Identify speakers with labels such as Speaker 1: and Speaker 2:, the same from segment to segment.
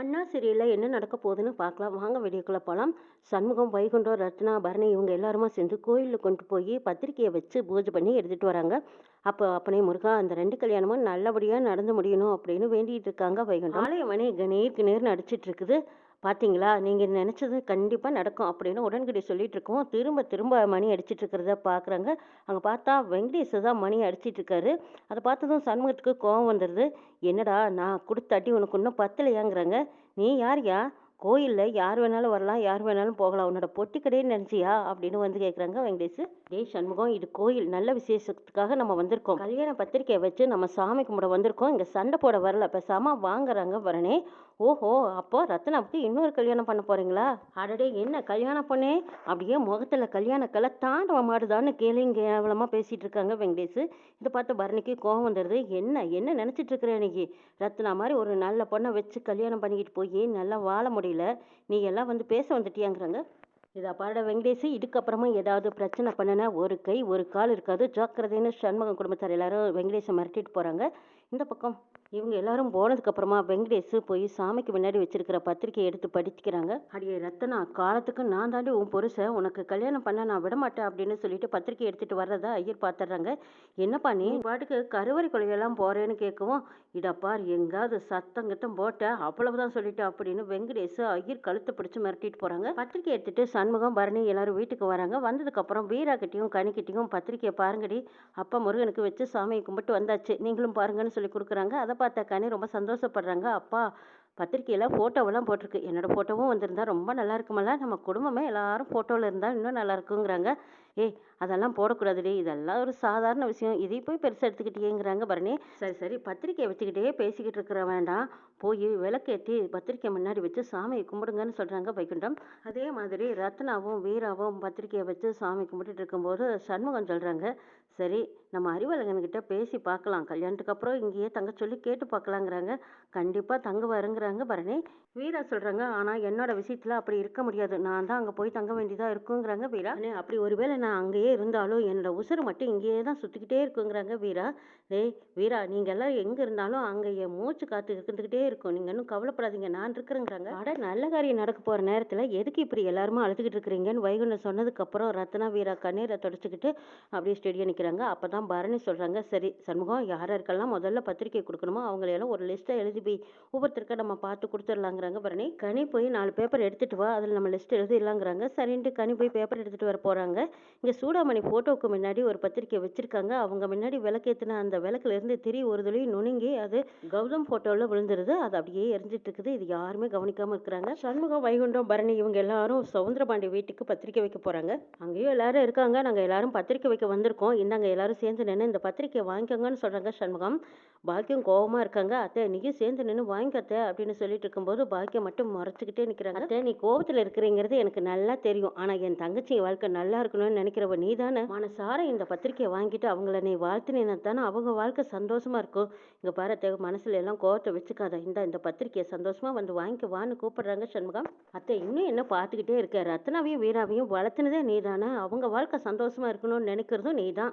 Speaker 1: அண்ணா சீரியலில் என்ன நடக்க போகுதுன்னு பார்க்கலாம். வாங்க வீடியோக்குள்ளே போகலாம் சண்முகம் வைகுண்டம் ரத்னா பரணி இவங்க எல்லாருமா சேர்ந்து கோயிலில் கொண்டு போய் பத்திரிக்கையை வச்சு பூஜை பண்ணி எடுத்துகிட்டு வராங்க. அப்போ அப்பனே முருகா அந்த ரெண்டு கல்யாணமும் நல்லபடியாக நடந்து முடியணும் அப்படின்னு வேண்டிகிட்டு இருக்காங்க வைகுண்டம். ஆலயமணி நேருக்கு நேர் நடிச்சிட்டு இருக்குது. பார்த்தீங்களா நீங்கள் நினச்சது கண்டிப்பாக நடக்கும் அப்படின்னு உடன்கடி சொல்லிட்டு இருக்கோம் திரும்ப திரும்ப மணி அடிச்சிட்டு இருக்கிறத பார்க்குறாங்க அங்கே பார்த்தா வெங்கடேஷ் தான் மணி அடிச்சிட்டு இருக்காரு. அதை பார்த்ததும் சண்முகத்துக்கு கோவம் வந்துடுது என்னடா நான் கொடுத்த அடி உனக்கு இன்னும் பத்தலையாங்கிறாங்க. நீ யார் யா கோயிலில் யார் வேணாலும் வரலாம் யார் வேணாலும் போகலாம். உன்னோட பொட்டி கடைன்னு நினச்சியா? அப்படின்னு வந்து கேட்குறாங்க வெங்கடேஷ். டேய் சண்முகம் இது கோயில் நல்ல விசேஷத்துக்காக நம்ம வந்திருக்கோம். கல்யாண பத்திரிக்கையை வச்சு நம்ம சாமி கும்பிட வந்திருக்கோம். இங்கே சண்டை போட வரல. பேசாமல் வாங்குறாங்க வரனே ஓஹோ அப்போ ரத்னாவுக்கு இன்னொரு கல்யாணம் பண்ண போறீங்களா? அடடே என்ன கல்யாணம் பண்ணே? அப்படியே முகத்துல கல்யாண கலை தாண்டவ மாடுதான்னு கேளுங்க கேவலமா பேசிட்டு இருக்காங்க வெங்கடேஷ். இதை பார்த்து பரணிக்கு கோவம் வந்துடுது. என்ன என்ன நினச்சிட்டு இருக்கிற இன்னைக்கு ரத்னா மாதிரி ஒரு நல்ல பொண்ணை வச்சு கல்யாணம் பண்ணிக்கிட்டு போய் நல்லா வாழ முடியல. நீ எல்லாம் வந்து பேச வந்துட்டியாங்கிறாங்க. இதை பாட வெங்கடேஷ் இதுக்கப்புறமா ஏதாவது பிரச்சனை பண்ணுனா ஒரு கை ஒரு கால் இருக்காது. ஜாக்கிரதைன்னு சண்முகம் குடும்பத்தார் எல்லாரும் வெங்கடேஷை மிரட்டிட்டு போகிறாங்க இந்த பக்கம். இவங்க எல்லாரும் போனதுக்கப்புறமா வெங்கடேஷ் போய் சாமிக்கு முன்னாடி வச்சிருக்கிற பத்திரிக்கையை எடுத்து படிக்கிறாங்க. அடியே ரத்தனா காலத்துக்கு நான் தாண்டி உன் புருஷன் உனக்கு கல்யாணம் பண்ண நான் விட மாட்டேன் அப்படின்னு சொல்லிட்டு பத்திரிக்கை எடுத்துட்டு வர்றதா ஐயர் பார்த்துடுறாங்க என்னப்பா நீ பாட்டுக்கு கருவறை கொலையெல்லாம் போறேன்னு கேட்கவும் இடப்பார் எங்காவது சத்தம் கித்தம் போட்ட அவ்வளவுதான் சொல்லிட்டு அப்படின்னு வெங்கடேஷ் ஐயர் கழுத்தை பிடிச்சு மிரட்டிட்டு போறாங்க. பத்திரிக்கை எடுத்துட்டு சண்முகம் பரணி எல்லாரும் வீட்டுக்கு வராங்க. வந்ததுக்கு அப்புறம் வீரா கிட்டையும் கனிக்கிட்டையும் பத்திரிக்கையை பாருங்கடி அப்பா முருகனுக்கு வச்சு சாமியை கும்பிட்டு வந்தாச்சு. நீங்களும் பாருங்கன்னு சொல்லி கொடுக்குறாங்க. அதை பார்த்த கனி ரொம்ப சந்தோஷப்படுறாங்க. அப்பா பத்திரிக்கையில் ஃபோட்டோவெல்லாம் போட்டிருக்கு. என்னோட ஃபோட்டோவும் வந்திருந்தா ரொம்ப நல்லா இருக்குமல்ல? நம்ம குடும்பமே எல்லாரும் ஃபோட்டோவில் இருந்தால் இன்னும் நல்லா இருக்குங்கிறாங்க. ஏய் அதெல்லாம் போடக்கூடாதுடி. இதெல்லாம் ஒரு சாதாரண விஷயம். இதை போய் பெருசாக எடுத்துக்கிட்டேங்கிறாங்க பரணி சரி சரி. பத்திரிக்கையை வச்சுக்கிட்டே பேசிக்கிட்டு இருக்கிற வேண்டாம். போய் விளக்கேற்றி பத்திரிக்கை முன்னாடி வச்சு சாமியை கும்பிடுங்கன்னு சொல்கிறாங்க வைகுண்டம். அதே மாதிரி ரத்னாவும் வீராவும் பத்திரிக்கையை வச்சு சாமி கும்பிட்டுட்டு இருக்கும்போது சண்முகம் சொல்கிறாங்க சரி நம்ம அறிவழகன்கிட்ட பேசி பார்க்கலாம். கல்யாணத்துக்கு அப்புறம் இங்கேயே தங்க சொல்லி கேட்டு பார்க்கலாங்கிறாங்க. கண்டிப்பாக தங்க வருங்கிறாங்க பரணி. வீரா சொல்கிறாங்க ஆனால் என்னோட விஷயத்தில் அப்படி இருக்க முடியாது. நான் தான் அங்கே போய் தங்க வேண்டியதாக இருக்குங்கிறாங்க வீரா. அப்படி ஒருவேளை நான் அங்கேயே இருந்தாலும் என்னோட உசுறு மட்டும் இங்கேயே தான் சுற்றிக்கிட்டே இருக்குங்கிறாங்க வீரா. டேய் வீரா நீங்கள் எல்லாம் எங்கே இருந்தாலும் அங்கே என் மூச்சு காற்று இருந்துக்கிட்டே இருக்கும். நீங்கள் இன்னும் கவலைப்படாதீங்க. நான் இருக்கிறேங்கிறாங்க. அட நல்ல காரியம் நடக்க போகிற நேரத்தில் எதுக்கு இப்படி எல்லாருமே அழுதுகிட்டு இருக்கிறீங்கன்னு வைகுண்டம் சொன்னதுக்கப்புறம் ரத்னா வீரா கண்ணீரை தொடச்சிக்கிட்டு அப்படியே ஸ்டெடியாக நிற்கிறாங்க அப்போ தான் பரணி சொல்கிறாங்க சரி சண்முகம் யார் யாருக்கெல்லாம் முதல்ல பத்திரிக்கை கொடுக்கணுமோ அவங்களையெல்லாம் ஒரு லிஸ்ட்டை எழுதி போய் ஒவ்வொருத்தருக்கா நம்ம பார்த்து கொடுத்துடலாங்கிறாங்க பரணி. கனி போய் நாலு பேப்பர் எடுத்துகிட்டு வா. அதில் நம்ம லிஸ்ட் எழுதிடலாங்கிறாங்க. சரின்ட்டு கனி போய் பேப்பர் எடுத்துகிட்டு வர போகிறாங்க இங்கே சூடாமணி ஃபோட்டோவுக்கு முன்னாடி ஒரு பத்திரிக்கை வச்சுருக்காங்க. அவங்க முன்னாடி விளக்கேற்றின அந்த விளக்குலேருந்து திரி ஒரு துளியும் நுணுங்கி அது கௌதம் ஃபோட்டோவில் விழுந்துருது. அது அப்படியே எரிஞ்சிட்டு இருக்குது இது யாருமே கவனிக்காமல் இருக்கிறாங்க. சண்முகம் வைகுண்டம் பரணி இவங்க எல்லாரும் சவுந்தரபாண்டி வீட்டுக்கு பத்திரிக்கை வைக்க போகிறாங்க அங்கேயும் எல்லாரும் இருக்காங்க. நாங்கள் எல்லாரும் பத்திரிக்கை வைக்க வந்திருக்கோம். இந்தாங்க எல்லாரும் சேர்ந்து நின்று இந்த பத்திரிக்கையை வாங்கிக்கோங்கன்னு சொல்கிறாங்க சண்முகம். பாக்கியம் கோவமாக இருக்காங்க. அத்தை நீயும் சேர்ந்து நின்று வாங்கிக்கத்த அப்படின்னு சொல்லிட்டு இருக்கும்போது பாக்கியம் மட்டும் மறைச்சிக்கிட்டே நிற்கிறாங்க அத்தை நீ கோவத்தில் இருக்கிறீங்கிறது எனக்கு நல்லா தெரியும். ஆனால் என் தங்கச்சி வாழ்க்கை நல்லா இருக்கணும்னு நினைக்கிறவ நீ தானே மனசார இந்த பத்திரிக்கையை வாங்கிட்டு அவங்கள நீ வாழ்த்தினா தானே அவங்க வாழ்க்கை சந்தோஷமா இருக்கும். இங்கே பாரு அத்தை மனசுல எல்லாம் கோவத்தை வச்சுக்காத. இந்த இந்த பத்திரிக்கையை சந்தோஷமா வந்து வாங்கிக்க வான்னு கூப்பிடுறாங்க சண்முகம். அத்தை இன்னும் என்ன பார்த்துக்கிட்டே இருக்க? ரத்னாவையும் வீராவையும் வளர்த்துனதே நீ தானே அவங்க வாழ்க்கை சந்தோஷமா இருக்கணும்னு நினைக்கிறதும் நீ தான்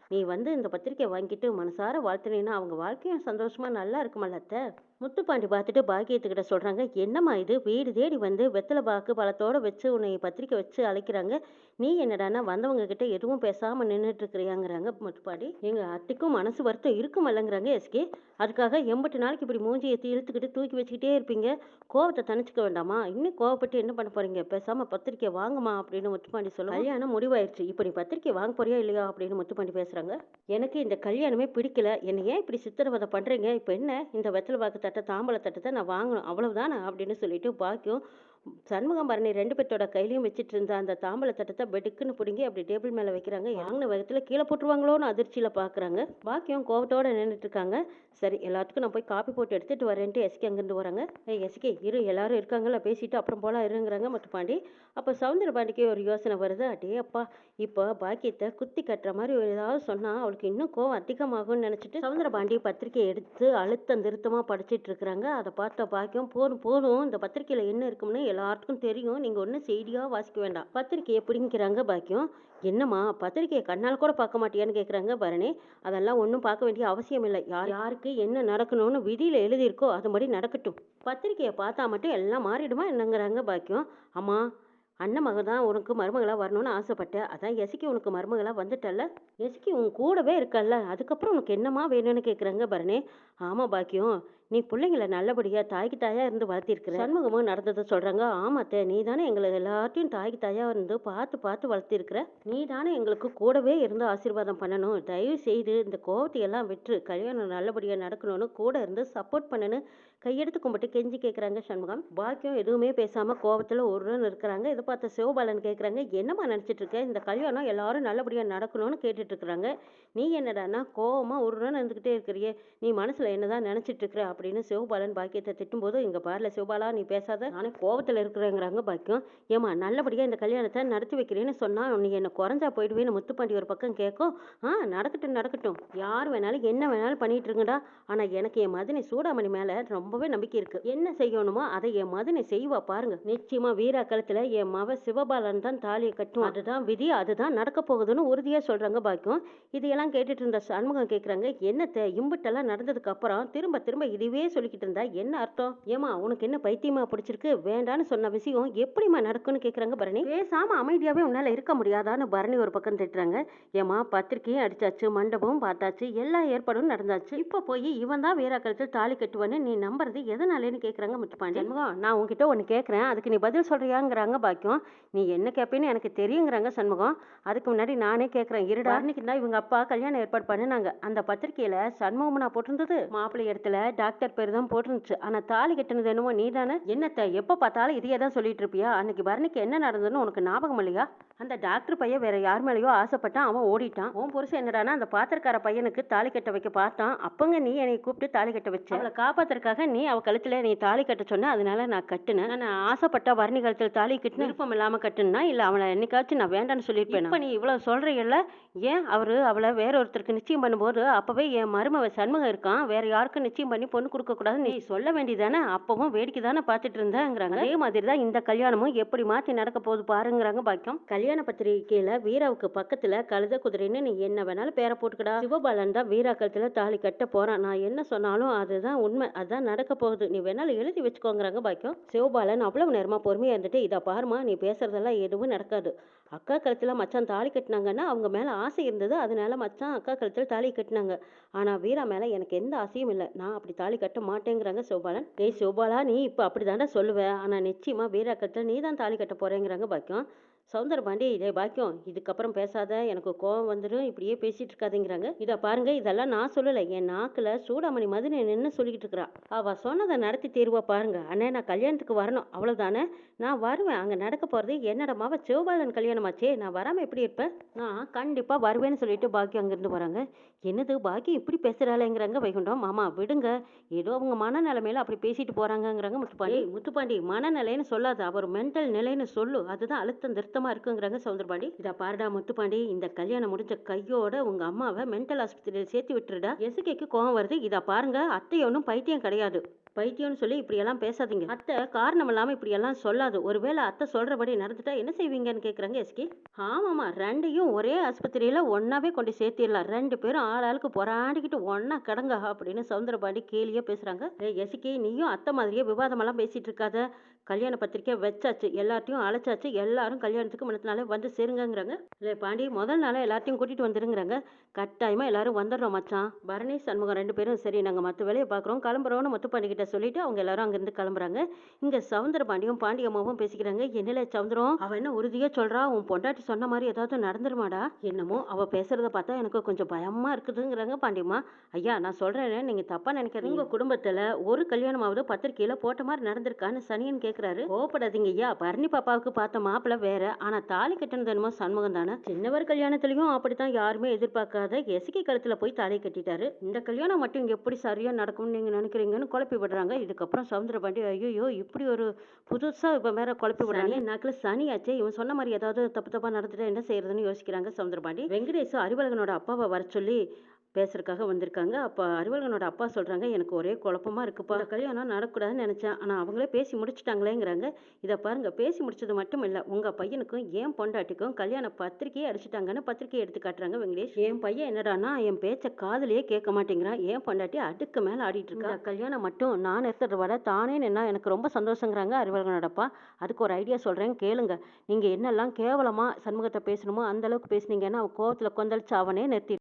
Speaker 1: நீ வந்து இந்த பத்திரிக்கையை வாங்கிட்டு மனசார வாழ்த்துனேன்னா அவங்க வாழ்க்கையும் சந்தோஷமா நல்லா இருக்குமல்லத்த முத்துப்பாண்டி பார்த்துட்டு பாக்கியத்துக்கிட்ட சொல்கிறாங்க என்னம்மா இது? வீடு தேடி வந்து வெத்தலை பாக்கு பழத்தோட வச்சு உன்னை பத்திரிக்கை வச்சு அழைக்கிறாங்க. நீ என்னடானா வந்தவங்க கிட்ட எதுவும் பேசாமல் நின்றுட்டு இருக்கிறியாங்கிறாங்க முத்துப்பாண்டி. எங்கள் அத்தைக்கும் மனசு வருத்தம் இருக்குமல்லங்கிறாங்க எஸ்கே. அதுக்காக எண்பட்டு நாளைக்கு இப்படி மூஞ்சியை இழுத்துக்கிட்டு தூக்கி வச்சுக்கிட்டே இருப்பீங்க. கோவத்தை தணிச்சிக்க வேண்டாமா? இன்னும் கோவப்பட்டு என்ன பண்ண போறீங்க? பேசாமல் பத்திரிக்கை வாங்குமா? அப்படின்னு முத்துப்பாண்டி சொல்ல கல்யாணம் முடிவாயிருச்சு. இப்போ நீ பத்திரிக்கை வாங்க போறியா இல்லையா? அப்படின்னு முத்துப்பாண்டி பேசுகிறாங்க எனக்கு இந்த கல்யாணமே பிடிக்கல. என்னை ஏன் இப்படி சித்திரவதை பண்ணுறீங்க இப்போ என்ன? இந்த வெத்தலை பாக்கு தட்டை தாம்பழ தட்டை நான் வாங்கணும். அவ்வளவுதானே? அப்படின்னு சொல்லிட்டு பாக்கியம் சண்முகம் பரணி ரெண்டு பேர்த்தோட கையிலையும் வச்சுட்டு இருந்த அந்த தாம்பழ தட்டத்தை பெடுக்குன்னு பிடுங்கி அப்படி டேபிள் மேலே வைக்கிறாங்க. வாங்கின வேகத்தில் கீழே போட்டுருவாங்களோன்னு அதிர்ச்சியில் பார்க்குறாங்க பாக்கியம் கோவத்தோட நின்றுட்டு இருக்காங்க. சரி எல்லாத்துக்கும் நான் போய் காப்பி போட்டு எடுத்துகிட்டு வரேன்ட்டு எஸ்கே அங்கேருந்து வராங்க. ஏ எஸ்கே இரு எல்லாரும் இருக்காங்களா பேசிட்டு அப்புறம் போல இருங்கிறாங்க மட்டும் பாண்டி அப்போ சவுந்தர பாண்டிக்கு ஒரு யோசனை வருது. அடே அப்பா இப்போ பாக்கியத்தை குத்தி கட்டுற மாதிரி ஒரு ஏதாவது சொன்னால் அவளுக்கு இன்னும் கோவம் அதிகமாகும்னு நினச்சிட்டு சவுந்தர பாண்டி பத்திரிக்கையை எடுத்து அழுத்தம் திருத்தமாக படிச்சிட்டு இருக்கிறாங்க. அதை பார்த்த பாக்கியம் போதும் போதும் இந்த பத்திரிக்கையில் என்ன இருக்கும்னு எல்லாருக்கும் தெரியும். நீங்கள் ஒன்றும் செய்தியாக வாசிக்க வேண்டாம். பத்திரிக்கையை பிடிங்கிறாங்க பாக்கியம் என்னம்மா பத்திரிக்கையை கண்ணால் கூட பார்க்க மாட்டியான்னு கேட்குறாங்க பரணி. அதெல்லாம் ஒன்றும் பார்க்க வேண்டிய அவசியம் இல்லை. யார் யாருக்கு என்ன நடக்கணும்னு விதியில் எழுதியிருக்கோ அதுபடி நடக்கட்டும். பத்திரிக்கையை பார்த்தா மட்டும் எல்லாம் மாறிடுமா என்னங்கிறாங்க பாக்கியம் அம்மா அண்ணன் மக தான் உனக்கு மருமகளாக வரணும்னு ஆசைப்பட்டேன் அதான் எசிக்கி உனக்கு மருமகளாக வந்துட்டல்ல. எசிக்கி உன் கூடவே இருக்கல்ல. அதுக்கப்புறம் உனக்கு என்னம்மா வேணும்னு கேட்குறாங்க பரணி. ஆமாம் பாக்கியம் நீ பிள்ளைங்கள நல்லபடியாக தாய்க்கு தாயாக இருந்து வளர்த்திருக்கிற. சண்முகமும் நடந்ததை சொல்கிறாங்க ஆமாத்தே நீ தானே எங்களை எல்லாத்தையும் தாய்க்கு தாயாக இருந்து பார்த்து பார்த்து வளர்த்திருக்கிற. நீ தானே எங்களுக்கு கூடவே இருந்து ஆசீர்வாதம் பண்ணணும். தயவு செய்து இந்த கோவத்தை எல்லாம் விட்டு கல்யாணம் நல்லபடியாக நடக்கணும்னு கூட இருந்து சப்போர்ட் பண்ணனு கையெடுத்து கும்பிட்டு கெஞ்சி கேட்குறாங்க சண்முகம். பாக்கியம் எதுவுமே பேசாமல் கோவத்தில் ஒருன்னு இருக்கிறாங்க. இதை பார்த்த சிவபாலன் கேட்குறாங்க என்னம்மா நினச்சிட்டு இருக்க இந்த கல்யாணம் எல்லாரும் நல்லபடியாக நடக்கணும்னு கேட்டுட்டு இருக்கிறாங்க நீ என்னடான்னா கோவமாக ஒருன்னு இருந்துக்கிட்டே இருக்கிறியே. நீ மனசில் என்னதான் நினச்சிட்டு இருக்கிற அப்படின்னு சிவபாலன் பாக்கியத்தை திட்டும்போது இங்கே பாரில் சிவபாலா நீ பேசாத. நானே கோவத்தில் இருக்கிறேங்கிறாங்க பாக்கியம். ஏம்மா நல்லபடியாக இந்த கல்யாணத்தை நடத்தி வைக்கிறேன்னு சொன்னால் நீ என்ன குறைஞ்சா போயிடுவேன்னு முத்துப்பாண்டி ஒரு பக்கம் கேட்கும். ஆ நடக்கட்டும் நடக்கட்டும். யார் வேணாலும் என்ன வேணாலும் பண்ணிட்டு இருங்கடா. ஆனால் எனக்கு என் மதனை சூடாமணி மேலே ரொம்பவே நம்பிக்கை இருக்கு. என்ன செய்யணுமோ அதை என் மதனை செய்வா பாருங்க. நிச்சயமா வீரா கழுத்துல என் மவ சிவபாலன் தான் தாலியை கட்டும் அதுதான் விதி அதுதான் நடக்க போகுதுன்னு உறுதியா சொல்றாங்க பாக்கியம். இதையெல்லாம் கேட்டுட்டு இருந்த சண்முகம் கேக்குறாங்க என்னத்தை இம்புட்டெல்லாம் நடந்ததுக்கு அப்புறம் திரும்ப திரும்ப இதுவே சொல்லிக்கிட்டு இருந்தா என்ன அர்த்தம்? ஏமா உனக்கு என்ன பைத்தியமா பிடிச்சிருக்கு? வேண்டான்னு சொன்ன விஷயம் எப்படிம்மா நடக்கும்னு கேக்குறாங்க பரணி? பேசாம அமைதியாவே உன்னால இருக்க முடியாதான்னு பரணி ஒரு பக்கம் திட்டுறாங்க. ஏமா பத்திரிக்கையும் அடிச்சாச்சு மண்டபமும் பார்த்தாச்சு எல்லா ஏற்பாடும் நடந்தாச்சு. இப்ப போய் இவன் தான் வீரா கழுத்தில் தாலி கட்டுவான்னு நீ நம்புறது எதனாலேன்னு கேக்குறாங்க முத்துப்பாண்டி. சண்முகம் நான் உன்கிட்ட ஒன்று கேட்குறேன் அதுக்கு நீ பதில் சொல்றியாங்கிறாங்க பாக்கியம். நீ என்ன கேட்பேன்னு எனக்கு தெரியுங்கிறாங்க சண்முகம் அதுக்கு முன்னாடி நானே கேட்குறேன் இருடா. அன்னைக்கு தான் இவங்க அப்பா கல்யாணம் ஏற்பாடு பண்ணினாங்க. அந்த பத்திரிக்கையில சண்முகம்னா போட்டிருந்தது. மாப்பிள்ளை இடத்துல டாக்டர் பேர் தான் போட்டிருந்துச்சு. ஆனா தாலி கட்டினது என்னமோ நீ தானே என்னத்த எப்போ பார்த்தாலும் இதையே தான் சொல்லிட்டு இருப்பியா அன்னைக்கு பரணிக்கு என்ன நடந்ததுன்னு உனக்கு ஞாபகம் இல்லையா? அந்த டாக்டர் பையன் வேற யார் மேலேயோ ஆசைப்பட்டான் அவன் ஓடிட்டான். உன் புருஷன் என்னடானா அந்த பாத்திரக்கார பையனுக்கு தாலி கட்ட வைக்க பார்த்தான். அப்பங்க நீ என்னை கூப்பிட்டு தாலி கட்ட வச்ச? அவளை காப்பாத்துறதுக்காக நீ அவ கழுத்துல நீ தாலி கட்ட சொன்ன அதனால நான் கட்டுனேன். நான் ஆசைப்பட்ட வர்ணி கழுத்தில் தாலி கட்டின? விருப்பம் இல்லாம கட்டுனா இல்ல அவளை என்னைக்காச்சும் நான் வேண்டாம்னு சொல்லியிருப்பேன்? இப்ப நீ இவ்வளவு சொல்றீல்ல ஏன் அவரு அவளை வேற ஒருத்தருக்கு நிச்சயம் பண்ணும்போது அப்பவே என் மருமவ சண்முகம் இருக்கான் வேற யாருக்கும் நிச்சயம் பண்ணி பொண்ணு கொடுக்க கூடாதுன்னு நீ சொல்ல வேண்டியதானே அப்பவும் வேடிக்கை தானே பார்த்துட்டு இருந்தேங்கிறாங்க அதே மாதிரி தான் இந்த கல்யாணமும் எப்படி மாத்தி நடக்க போகுது பாருங்கிறாங்க பாக்கியம். கல்யாண பத்திரிகையில வீராவுக்கு பக்கத்துல கழுத குதிரைன்னு நீ என்ன வேணாலும் பேரை போட்டுக்கடா. சிவபாலன் தான் வீரா கழுத்துல தாலி கட்ட போறான். நான் என்ன சொன்னாலும் அதுதான் உண்மை. அதான் நடக்க போகுது. நீ வேணாலும் எழுதி வச்சுக்கோங்கிறாங்க பாக்கியம். சிவபாலன் அவ்வளவு நேரமா பொறுமையா இருந்துட்டு இதை பாருமா நீ பேசுறதெல்லாம் எதுவும் நடக்காது. அக்கா கழுத்தில் மச்சான் தாலி கட்டினாங்கன்னா அவங்க மேலே ஆசை இருந்தது. அதனால மச்சான் அக்கா கழுத்தில் தாலி கட்டினாங்க. ஆனால் வீரா மேலே எனக்கு எந்த ஆசையும் இல்லை. நான் அப்படி தாலி கட்ட மாட்டேங்கிறாங்க சோபாலன். டேய் சோபாலா நீ இப்போ அப்படிதான்டா சொல்லுவேன் ஆனால் நிச்சயமாக வீரா கழுத்தில் நீ தான் தாலி கட்ட போகிறேங்கிறாங்க பாக்கியம். சவுந்தரபாண்டி இதே பாக்கியம் இதுக்கப்புறம் பேசாத எனக்கு கோவம் வந்துடும் இப்படியே பேசிட்டு இருக்காதுங்கிறாங்க இதை பாருங்க இதெல்லாம் நான் சொல்லலை. என் நாக்கில் சூடாமணி மதுரை நின்று சொல்லிக்கிட்டு இருக்கிறா. அவ சொன்னதை நடத்தி தீர்வா பாருங்க. அண்ணே நான் கல்யாணத்துக்கு வரணும். அவ்வளவுதானே? நான் வருவேன். அங்கே நடக்க போகிறது என்னடமாவ சிவபாலன் கல்யாணமாச்சே. நான் வராமல் எப்படி இருப்பேன்? நான் கண்டிப்பாக வருவேன்னு சொல்லிட்டு பாக்கியம் அங்கேருந்து வராங்க. என்னது பாக்கியம் இப்படி பேசுகிறாளேங்கிறாங்க வைகுண்டம். மாமா விடுங்க. ஏதோ அவங்க மனநிலைமையில அப்படி பேசிட்டு போகிறாங்கங்கிறாங்க முத்துப்பாண்டி. முத்துப்பாண்டி மனநிலைன்னு சொல்லாத. அவர் மென்டல் நிலைன்னு சொல்லு. அதுதான் அழுத்தம் திருத்தம். இருக்குங்கிறாங்க சவுந்தரபாண்டி இதை பாருடா முத்துப்பாண்டி இந்த கல்யாணம் முடிஞ்ச கையோட உங்க அம்மாவை மென்டல் ஆஸ்பத்திரியில் சேர்த்து விட்டுருடா. எசுகேக்கு கோவம் வருது. இதை பாருங்க அத்தை ஒன்றும் பைத்தியம் கிடையாது. பைத்தியம்னு சொல்லி இப்படியெல்லாம் பேசாதீங்க. அத்தை காரணம் இல்லாமல் இப்படியெல்லாம் சொல்லாது. ஒருவேளை அத்தை சொல்கிறபடி நடந்துட்டா என்ன செய்வீங்கன்னு கேட்குறாங்க எஸ்கி. ஆமாம்மா ரெண்டையும் ஒரே ஆஸ்பத்திரியில் ஒன்றாவே கொண்டு சேர்த்திடலாம். ரெண்டு பேரும் ஆளாளுக்கு பொறாண்டிக்கிட்டு ஒன்றா கிடங்க அப்படின்னு சவுந்தரபாண்டி கேலியே பேசுகிறாங்க எஸ்கே நீயும் அத்தை மாதிரியே விவாதமெல்லாம் பேசிகிட்டு இருக்காத. கல்யாண பத்திரிக்கை வச்சாச்சு எல்லாத்தையும் அழைச்சாச்சு எல்லாரும் கல்யாணத்துக்கு முன்னத்தினாலே வந்து சேருங்கங்கிறாங்க. இல்லை பாண்டி முதல் நாளே எல்லாத்தையும் கூட்டிகிட்டு வந்துருங்கிறாங்க. கட்டாயமாக எல்லாரும் வந்துடுறோம் மச்சான். பரணி சண்முகம் ரெண்டு பேரும் சரி நாங்கள் மற்ற வேலையை பார்க்குறோம். கிளம்புறோன்னு முத்து பாண்டிகிட்ட சொல்லிட்டு அவங்க எல்லாரும் அங்கேருந்து கிளம்புறாங்க. இங்கே சவுந்தர பாண்டியும் பாண்டியம்மாவும் பேசிக்கிறாங்க. என்னல சவுந்தரம் அவன் என்ன உறுதியாக சொல்கிறா உன் பொண்டாட்டி சொன்ன மாதிரி ஏதாவது நடந்துருமாடா? என்னமோ அவள் பேசுகிறத பார்த்தா எனக்கு கொஞ்சம் பயமாக இருக்குதுங்கிறாங்க பாண்டியம்மா ஐயா நான் சொல்கிறேன் நீங்கள் தப்பாக நினைக்கிறீங்க உங்கள் குடும்பத்தில் ஒரு கல்யாணமாவது பத்திரிக்கையில் போட்ட மாதிரி நடந்திருக்கான்னு சனியன் பாக்குறாரு கோபப்படாதீங்க ஐயா. பரணி பாப்பாவுக்கு பார்த்த மாப்பிள்ள வேற. ஆனால் தாலி கட்டினது என்னமோ சண்முகம் தானே. சின்னவர் கல்யாணத்துலையும் அப்படித்தான் யாருமே எதிர்பார்க்காத எசுகி கழுத்தில் போய் தாலி கட்டிட்டாரு. இந்த கல்யாணம் மட்டும் எப்படி சரியா நடக்கும்னு நீங்கள் நினைக்கிறீங்கன்னு குழப்பி விடுறாங்க. இதுக்கப்புறம் சவுந்தர பாண்டி ஐயோ இப்படி ஒரு புதுசாக இப்போ மேல குழப்பி விடுறாங்க. நாக்கில் ஆச்சு. இவன் சொன்ன மாதிரி ஏதாவது தப்பு தப்பாக நடந்துட்டு என்ன செய்யறதுன்னு யோசிக்கிறாங்க சவுந்தர பாண்டி. வெங்கடேஷ் அறிவழகனோட அப்பாவை வர சொல்லி பேசுறதுக்காக வந்திருக்காங்க. அப்ப அறிவழகனோட அப்பா சொல்றாங்க, "எனக்கு ஒரே குழப்பமா இருக்குப்பா. கல்யாணம் நடக்கக்கூடாதுன்னு நெனச்சேன். ஆனா அவங்களே பேசி முடிச்சுட்டாங்களேங்கிறாங்க." இத பாருங்க பேசி முடிச்சது மட்டும் இல்ல, உங்க பையனுக்கும் என் பொண்டாட்டிக்கும் கல்யாண பத்திரிக்கையே அடிச்சுட்டாங்கன்னு பத்திரிக்கைய எடுத்து காட்டுறாங்க வெங்கடேஷ். என் பையன் என்னடான்னா, என் பேச்ச காதுலயே கேட்க மாட்டேங்கிறான். என் பொண்டாட்டி அதுக்கு மேல ஆடிட்டு இருக்கா. கல்யாணம் மட்டும் நான் நிறுத்துறத விட தானே நின்னா எனக்கு ரொம்ப சந்தோஷங்கிறாங்க அறிவழகனோட அப்பா. அதுக்கு ஒரு ஐடியா சொல்றேன் கேளுங்க. நீங்க என்னெல்லாம் கேவலமா சண்முகத்த பேசணுமோ அந்த அளவுக்கு பேசுனீங்கன்னா, அவன் கோவத்துல கொந்தளிச்சு அவனே நிறுத்தி